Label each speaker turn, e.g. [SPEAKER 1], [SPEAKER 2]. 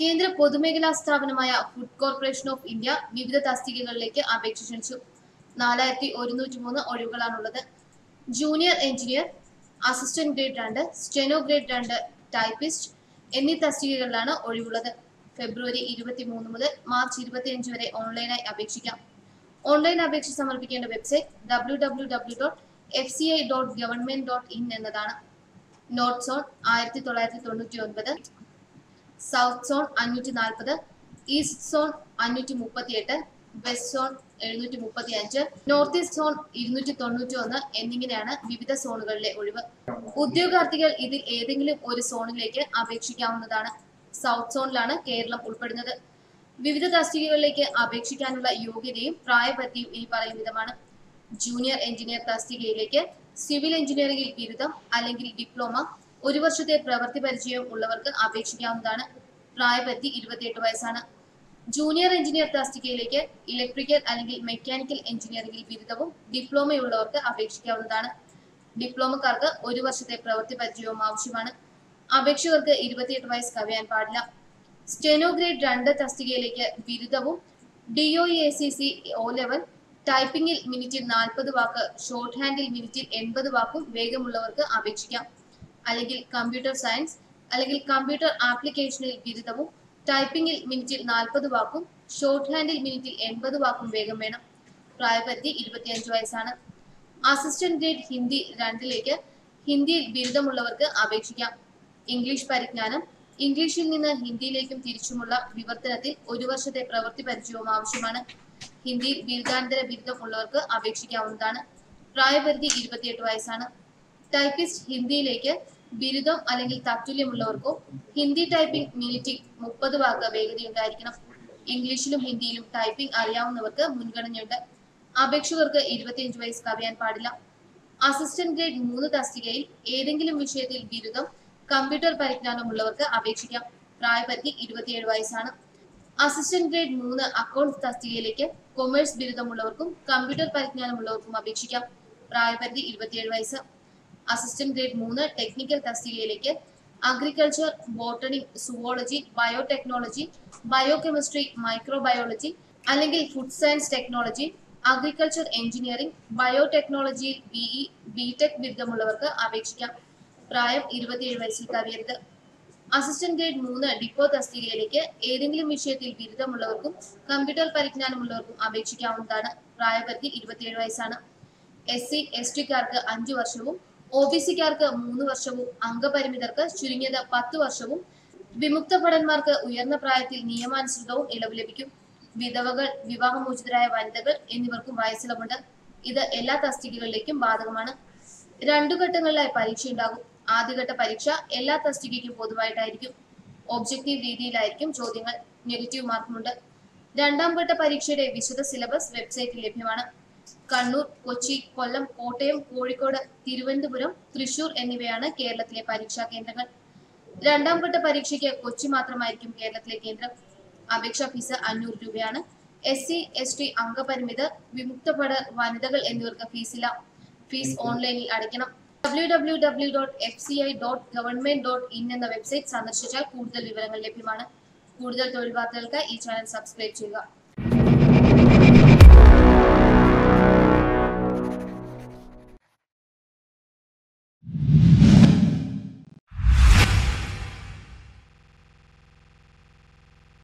[SPEAKER 1] കേന്ദ്ര പൊതുമേഖലാ സ്ഥാപനമായ ഫുഡ് കോർപ്പറേഷൻ ഓഫ് ഇന്ത്യ വിവിധ തസ്തികകളിലേക്ക് അപേക്ഷ ക്ഷണിച്ചു. നാലായിരത്തി ഒരുന്നൂറ്റി മൂന്ന് ഒഴിവുകളാണുള്ളത്. ജൂനിയർ എഞ്ചിനീയർ അസിസ്റ്റന്റ് ഗ്രേഡ് രണ്ട് സ്റ്റെനോ ഗ്രേഡ് രണ്ട് ടൈപ്പിസ്റ്റ് എന്നീ തസ്തികകളിലാണ് ഒഴിവുള്ളത്. ഫെബ്രുവരി ഇരുപത്തി മൂന്ന് മുതൽ മാർച്ച് ഇരുപത്തിയഞ്ച് വരെ ഓൺലൈനായി അപേക്ഷിക്കാം. ഓൺലൈൻ അപേക്ഷ സമർപ്പിക്കേണ്ട website W W W dot F C I dot government dot in എന്നതാണ്. നോട്ട്സ് ഓൺ ആയിരത്തി തൊള്ളായിരത്തി തൊണ്ണൂറ്റി ഒൻപത് സൗത്ത് സോൺ അഞ്ഞൂറ്റി നാൽപ്പത് ഈസ്റ്റ് സോൺ അഞ്ഞൂറ്റി മുപ്പത്തി എട്ട് വെസ്റ്റ് സോൺ എഴുന്നൂറ്റി മുപ്പത്തി അഞ്ച് നോർത്ത് ഈസ്റ്റ് സോൺ ഇരുന്നൂറ്റി തൊണ്ണൂറ്റി ഒന്ന് എന്നിങ്ങനെയാണ് വിവിധ സോണുകളിലെ ഒഴിവ്. ഉദ്യോഗാർത്ഥികൾ ഇതിൽ ഏതെങ്കിലും ഒരു സോണിലേക്ക് അപേക്ഷിക്കാവുന്നതാണ്. സൗത്ത് സോണിലാണ് കേരളം ഉൾപ്പെടുന്നത്. വിവിധ തസ്തികകളിലേക്ക് അപേക്ഷിക്കാനുള്ള യോഗ്യതയും പ്രായപരിധിയും ഇനി പറയുന്ന വിധമാണ്. ജൂനിയർ എഞ്ചിനീയർ തസ്തികയിലേക്ക് സിവിൽ എഞ്ചിനീയറിംഗിൽ ബിരുദം അല്ലെങ്കിൽ ഡിപ്ലോമ ഒരു വർഷത്തെ പ്രവൃത്തി പരിചയം ഉള്ളവർക്ക് അപേക്ഷിക്കാവുന്നതാണ്. പ്രായപരിധി ഇരുപത്തിയെട്ട് വയസ്സാണ്. ജൂനിയർ എഞ്ചിനീയർ തസ്തികയിലേക്ക് ഇലക്ട്രിക്കൽ അല്ലെങ്കിൽ മെക്കാനിക്കൽ എഞ്ചിനീയറിംഗിൽ ബിരുദവും ഡിപ്ലോമയുള്ളവർക്ക് അപേക്ഷിക്കാവുന്നതാണ്. ഡിപ്ലോമക്കാർക്ക് ഒരു വർഷത്തെ പ്രവൃത്തി പരിചയവും ആവശ്യമാണ്. അപേക്ഷകർക്ക് ഇരുപത്തിയെട്ട് വയസ്സ് കവിയാൻ പാടില്ല. സ്റ്റെനോ ഗ്രേഡ് രണ്ട് തസ്തികയിലേക്ക് ബിരുദവും D O A C C O level ടൈപ്പിംഗിൽ മിനിറ്റിൽ നാൽപ്പത് വാക്ക് ഷോർട്ട് ഹാൻഡിൽ മിനിറ്റിൽ എൺപത് വാക്കും വേഗമുള്ളവർക്ക് അപേക്ഷിക്കാം. അല്ലെങ്കിൽ കമ്പ്യൂട്ടർ സയൻസ് അല്ലെങ്കിൽ കമ്പ്യൂട്ടർ ആപ്ലിക്കേഷനിൽ ബിരുദവും ടൈപ്പിംഗിൽ മിനിറ്റിൽ നാൽപ്പത് വാക്കും ഷോർട്ട് ഹാൻഡിൽ മിനിറ്റിൽ എൺപത് വാക്കും വേഗം വേണം. പ്രായപരിധി ഇരുപത്തിയഞ്ച് വയസ്സാണ്. അസിസ്റ്റന്റ് ഗ്രേഡ് ഹിന്ദി രണ്ടിലേക്ക് ഹിന്ദിയിൽ ബിരുദമുള്ളവർക്ക് അപേക്ഷിക്കാം. ഇംഗ്ലീഷ് പരിജ്ഞാനം ഇംഗ്ലീഷിൽ നിന്ന് ഹിന്ദിയിലേക്കും തിരിച്ചുമുള്ള വിവർത്തനത്തിൽ ഒരു വർഷത്തെ പ്രവൃത്തി പരിചയവും ആവശ്യമാണ്. ഹിന്ദിയിൽ ബിരുദാനന്തര ബിരുദം ഉള്ളവർക്ക് അപേക്ഷിക്കാവുന്നതാണ്. പ്രായപരിധി ഇരുപത്തിയെട്ട് വയസ്സാണ്. ടൈപ്പിസ്റ്റ് ഹിന്ദിയിലേക്ക് ബിരുദം അല്ലെങ്കിൽ തത്തുല്യമുള്ളവർക്കോ ഹിന്ദി ടൈപ്പിംഗ് മിനിറ്റിൽ മുപ്പത് വാക്ക് വേഗത ഉണ്ടായിരിക്കണം. ഇംഗ്ലീഷിലും ഹിന്ദിയിലും ടൈപ്പിംഗ് അറിയാവുന്നവർക്ക് മുൻഗണനയുണ്ട്. അപേക്ഷകർക്ക് ഇരുപത്തിയഞ്ച് വയസ്സ് കവിയാൻ പാടില്ല. അസിസ്റ്റന്റ് ഗ്രേഡ് മൂന്ന് തസ്തികയിൽ ഏതെങ്കിലും വിഷയത്തിൽ ബിരുദം കമ്പ്യൂട്ടർ പരിജ്ഞാനം ഉള്ളവർക്ക് അപേക്ഷിക്കാം. പ്രായപരിധി ഇരുപത്തിയേഴ് വയസ്സാണ്. അസിസ്റ്റന്റ് ഗ്രേഡ് മൂന്ന് അക്കൗണ്ട്സ് തസ്തികയിലേക്ക് കൊമേഴ്സ് ബിരുദമുള്ളവർക്കും കമ്പ്യൂട്ടർ പരിജ്ഞാനമുള്ളവർക്കും അപേക്ഷിക്കാം. പ്രായപരിധി ഇരുപത്തിയേഴ് വയസ്സ്. അസിസ്റ്റന്റ് ഗ്രേഡ് മൂന്ന് ടെക്നിക്കൽ തസ്തികയിലേക്ക് agriculture botany zoology biotechnology biochemistry microbiology അല്ലെങ്കിൽ food science technology agriculture engineering ബയോടെക്നോളജിയിൽ BE BTech ബിരുദമുള്ളവർക്ക് അപേക്ഷിക്കാം. പ്രായം ഇരുപത്തിയേഴ് വയസ്സിൽ കവിയരുത്. അസിസ്റ്റന്റ് ഗ്രേഡ് മൂന്ന് ഡിപ്പോ തസ്തികയിലേക്ക് ഏതെങ്കിലും വിഷയത്തിൽ ബിരുദമുള്ളവർക്കും കമ്പ്യൂട്ടർ പരിജ്ഞാനമുള്ളവർക്കും അപേക്ഷിക്കാവുന്നതാണ്. പ്രായപരിധി ഇരുപത്തിയേഴ് വയസ്സാണ്. എസ് സി എസ് ടിക്കാർക്ക് അഞ്ചു വർഷവും ബി മൂന്ന് വർഷവും അംഗപരിമിതർക്ക് ചുരുങ്ങിയത് പത്ത് വർഷവും വിമുക്ത ഭടന്മാർക്ക് ഉയർന്ന പ്രായത്തിൽ നിയമാനുസൃതവും ഇളവ് ലഭിക്കും. വിധവകൾ വിവാഹമോചിതരായ വനിതകൾ എന്നിവർക്കും വയസ്സിളവുണ്ട്. ഇത് എല്ലാ തസ്തികകളിലേക്കും ബാധകമാണ്. രണ്ടു ഘട്ടങ്ങളിലായി പരീക്ഷ ഉണ്ടാകും. ആദ്യഘട്ട പരീക്ഷ എല്ലാ തസ്തികയ്ക്കും പൊതുവായിട്ടായിരിക്കും. ഒബ്ജക്റ്റീവ് രീതിയിലായിരിക്കും ചോദ്യങ്ങൾ. നെഗറ്റീവ് മാർക്കുമുണ്ട്. രണ്ടാം ഘട്ട പരീക്ഷയുടെ വിശദ സിലബസ് വെബ്സൈറ്റിൽ ലഭ്യമാണ്. കണ്ണൂർ കൊച്ചി കൊല്ലം കോട്ടയം കോഴിക്കോട് തിരുവനന്തപുരം തൃശൂർ എന്നിവയാണ് കേരളത്തിലെ പരീക്ഷാ കേന്ദ്രങ്ങൾ. രണ്ടാം ഘട്ട പരീക്ഷയ്ക്ക് കൊച്ചി മാത്രമായിരിക്കും കേരളത്തിലെ കേന്ദ്രം. അപേക്ഷാ ഫീസ് അഞ്ഞൂറ് രൂപയാണ്. എസ് സി എസ് ടി അംഗപരിമിത വിമുക്തപട വനിതകൾ എന്നിവർക്ക് ഫീസില്ല ഫീസ് ഓൺലൈനിൽ അടയ്ക്കണം. W W W dot F C I dot government dot in എന്ന വെബ്സൈറ്റ് സന്ദർശിച്ചാൽ കൂടുതൽ വിവരങ്ങൾ ലഭ്യമാണ്. കൂടുതൽ തൊഴിൽ വാർത്തകൾക്ക് ഈ ചാനൽ സബ്സ്ക്രൈബ് ചെയ്യുക.